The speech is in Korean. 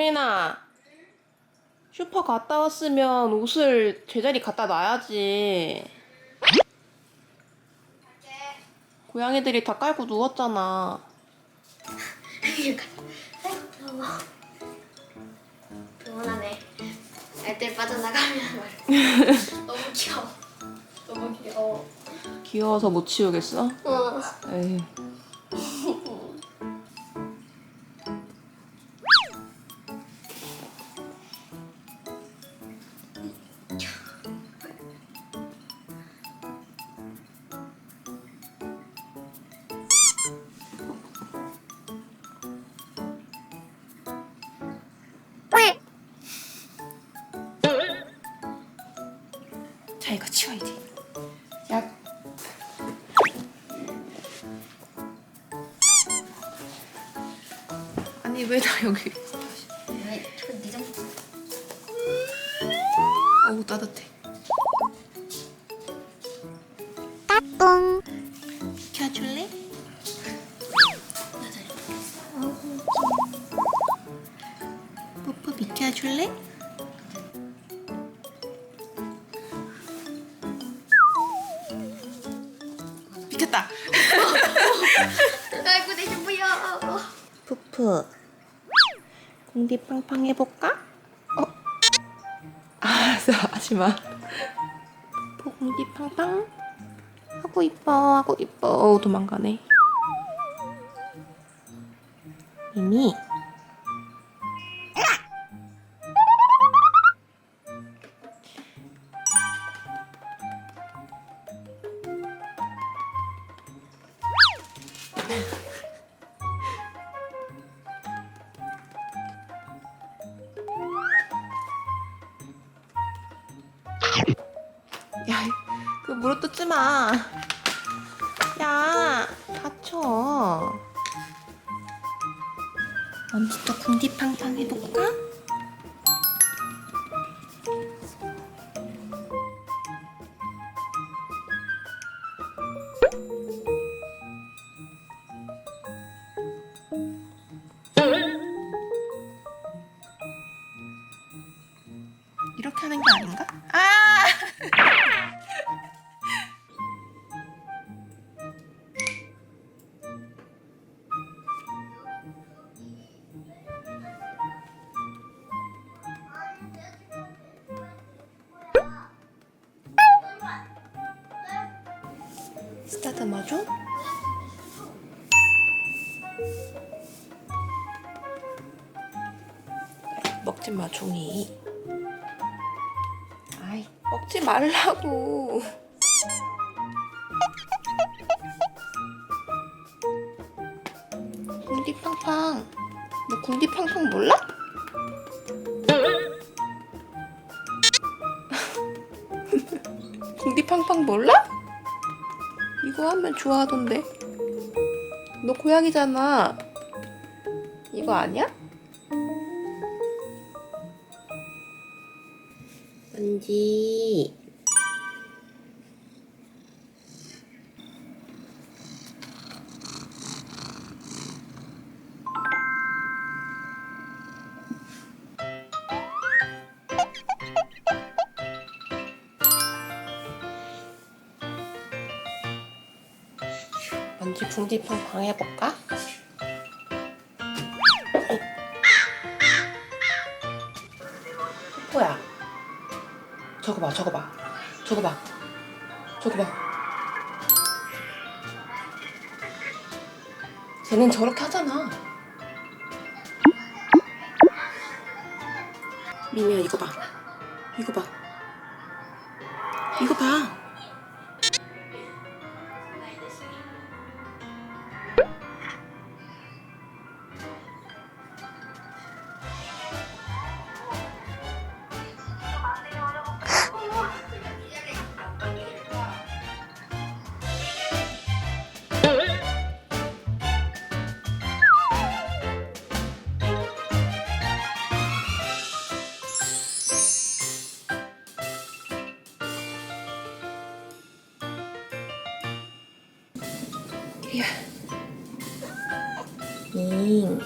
소민아, 슈퍼 갔다 왔으면 옷을 제자리 갖다 놔야지. 고양이들이 다 깔고 누웠잖아. 애들 빠져나가면. 너무 귀여워. 너무 귀여워. 귀여워서 못 치우겠어? 어. 에이. 자 이거 치워야 돼. 야 아니 왜 나 여기 왜? 저거 네 장. 어우 따뜻해 뿡 켜줄래? 뽀뽀 비켜줄래? 푸푸 공디 팡팡 해볼까? 어? 알았어. 하지마. 푸푸 공디 팡팡 하고 이뻐 하고 이뻐 어, 도망가네. 이미 그 물어 뜯지 마. 야, 다쳐. 또 궁디팡팡 해볼까? 이렇게 하는 게 아닌가? 마죠? 먹지 마 종이. 아이 먹지 말라고. 궁디팡팡. 너 궁디팡팡 몰라? 궁디팡팡 몰라? 이거 하면 좋아하던데. 너 고양이잖아. 이거 아니야? 은지. 먼지 궁디팡팡 해볼까? 포야. 저거 봐 저거 봐. 저거 봐. 저거 봐. 쟤는 저렇게 하잖아. 미미야 이거 봐. 이거 봐. 이거 봐 잉.